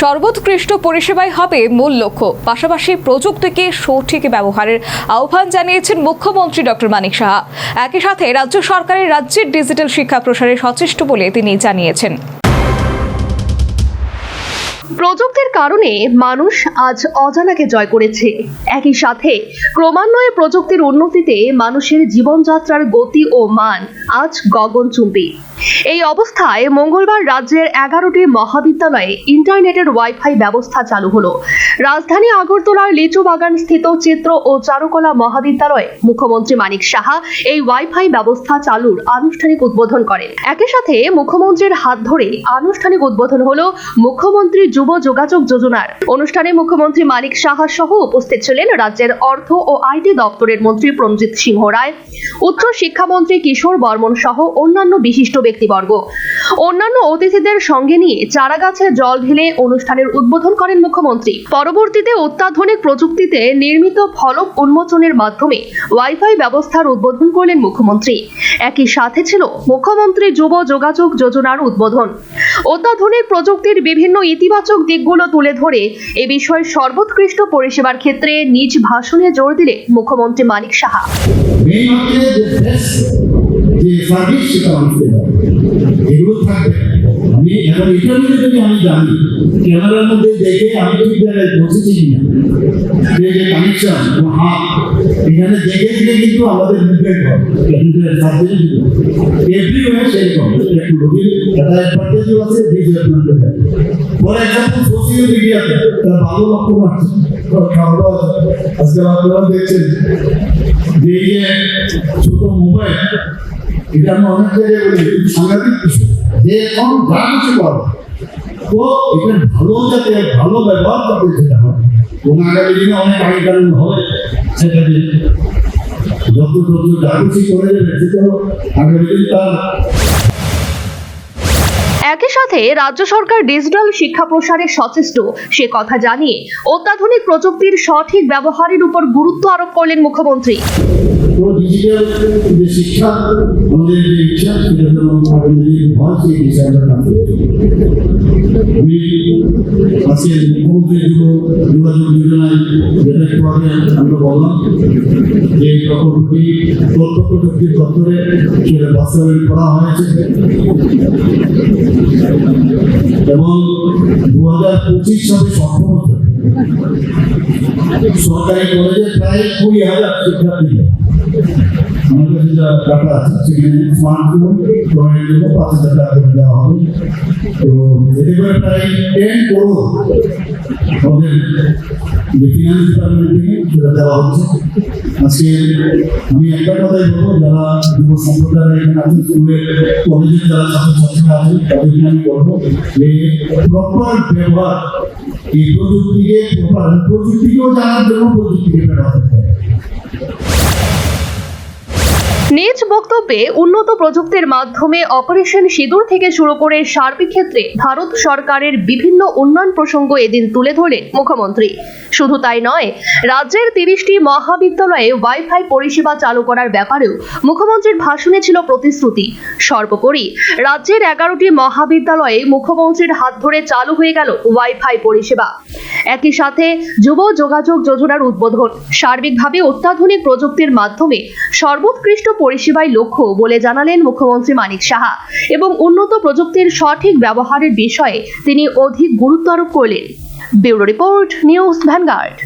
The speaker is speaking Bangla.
সর্বোৎকৃষ্ট পরিষেবাই হবে মূল লক্ষ্য। পাশাপাশি প্রযুক্তিকে সঠিক ব্যবহারের আহ্বান জানিয়েছেন মুখ্যমন্ত্রী ডক্টর মানিক সাহা। একই সাথে রাজ্য সরকারের রাজ্যের ডিজিটাল শিক্ষা প্রসারে সচেষ্ট বলে তিনি জানিয়েছেন। প্রযুক্তির কারণে মানুষ আজ অজানাকে জয় করেছে। একই সাথে ক্রমান্বয়ে প্রযুক্তির উন্নতিতে মানুষের জীবনযাত্রার গতি ও মান আজ গগনচুম্বী। এই অবস্থায় মঙ্গলবার রাজ্যের এগারোটি মহাবিদ্যালয়ে ইন্টারনেটের ওয়াইফাই ব্যবস্থা চালু হলো। রাজধানী আগরতলার লিচু বাগান স্থিত চিত্র ও চারুকলা মহাবিদ্যালয়ে মুখ্যমন্ত্রী মানিক সাহা এই ওয়াইফাই ব্যবস্থা চালুর আনুষ্ঠানিক উদ্বোধন করেন। একই সাথে মুখ্যমন্ত্রীর হাত ধরে আনুষ্ঠানিক উদ্বোধন হলো মুখ্যমন্ত্রী যুব যোগাযোগ যোজনার অনুষ্ঠানে মুখ্যমন্ত্রী মানিক সাহা সহ উপস্থিত ছিলেন রাজ্যের অর্থ ও আইটি দপ্তরের মন্ত্রী প্রণজিৎ সিংহ রায়, উচ্চ শিক্ষামন্ত্রী কিশোর বর্মন সহ অন্যান্য বিশিষ্ট ব্যক্তিবর্গ। অন্যান্য অতিথিদের সঙ্গে নিয়ে চারাগাছে জল ঢেলে অনুষ্ঠানের উদ্বোধন করেন মুখ্যমন্ত্রী। পরবর্তীতে অত্যাধুনিক প্রযুক্তিতে নির্মিত ফলক উন্মোচনের মাধ্যমে ওয়াইফাই ব্যবস্থার উদ্বোধন করলেন মুখ্যমন্ত্রী। একই সাথে ছিল মুখ্যমন্ত্রী যুব যোগাযোগ যোজনার উদ্বোধন। অত্যাধুনিক প্রযুক্তির বিভিন্ন ইতিবাচক দিকগুলো তুলে ধরে এ বিষয়ে সর্বোৎকৃষ্ট পরিষেবার ক্ষেত্রে নিজ ভাষণে জোর দিলে মুখ্যমন্ত্রী মানিক সাহা। ক্যামেরার মধ্যে দেখে আমি ঠিক জায়গায় পৌঁছেছি কিনা। যে কানেকশন হাত এখানে কিন্তু আমাদের মুভমেন্ট হবে একটা অ্যাডভান্টেজও আছে আছে। ফর এক্সাম্পল সোশ্যাল মিডিয়াতে তার ভালো লক্ষ্য খাওয়া আজকাল আপনারা দেখছেন যে ছোট মোবাইল এটা আমি অনেক জায়গায় বলি সাংঘাতিক কিছু। যে এখন যা কিছু পাবো, তো এটা ভালো যাতে, ভালো ব্যবহার করতে সেটা হবে আগামী দিনে অনেক আইন কানুন হবে। একই সাথে রাজ্য সরকার ডিজিটাল শিক্ষা প্রসারে সচেষ্ট, সে কথা জানিয়ে অত্যাধুনিক প্রযুক্তির সঠিক ব্যবহারের উপর গুরুত্ব আরোপ করলেন মুখ্যমন্ত্রী। তো ডিজিটাল শিক্ষা, আমাদের যে ইচ্ছা যেটা একটু আগে যে প্রকল্পটি দপ্তরে সেটা করা হয়েছে। এবং দু হাজার পঁচিশ সালে সম্ভবত সরকারি কলেজে প্রায় কুড়ি হাজার শিক্ষার্থী। আমাদের যেটা টাকা আছে সেখানে স্মার্টফোন ক্রয়ের জন্য পাঁচ হাজার টাকা করে দেওয়া হবে। তো এতে করে প্রায় টেন করোড় আমাদের যে ফিনান্স ডিপার্টমেন্ট সেটা দেওয়া হচ্ছে। আজকে আমি একটা কথাই বলব, যারা যুব সম্প্রদায়ের এখানে স্কুলের কলেজের যারা তাদেরকে আমি বলব যে প্রপার ব্যবহার এই প্রযুক্তিকে প্রপার প্রযুক্তিকেও জানার জন্য প্রযুক্তিকে ব্যবহার করতে হবে। নিজ বক্তব্যে উন্নত প্রযুক্তির মাধ্যমে অপারেশন সিঁদুর থেকে শুরু করে সার্বিক ক্ষেত্রে ভারত সরকারের বিভিন্ন উন্নয়ন প্রসঙ্গ এদিন তুলে ধরলেন মুখ্যমন্ত্রী। শুধু তাই নয়, রাজ্যের তিরিশটি মহাবিদ্যালয়ে ওয়াইফাই পরিষেবা চালু করার ব্যাপারেও মুখ্যমন্ত্রীর ভাষণে ছিল প্রতিশ্রুতি। সর্বোপরি, রাজ্যের এগারোটি মহাবিদ্যালয়ে মুখ্যমন্ত্রীর হাত ধরে চালু হয়ে গেল ওয়াইফাই পরিষেবা। একই সাথে যুব যোগাযোগ যোজনার উদ্বোধন। সার্বিকভাবে অত্যাধুনিক প্রযুক্তির মাধ্যমে সর্বোৎকৃষ্ট পরিষেবাই লক্ষ্য বলে জানালেন মুখ্যমন্ত্রী মানিক সাহা এবং উন্নত প্রযুক্তির সঠিক ব্যবহারের বিষয়ে তিনি অধিক গুরুত্ব আরোপ করলেন। Bureau report news Vanguard.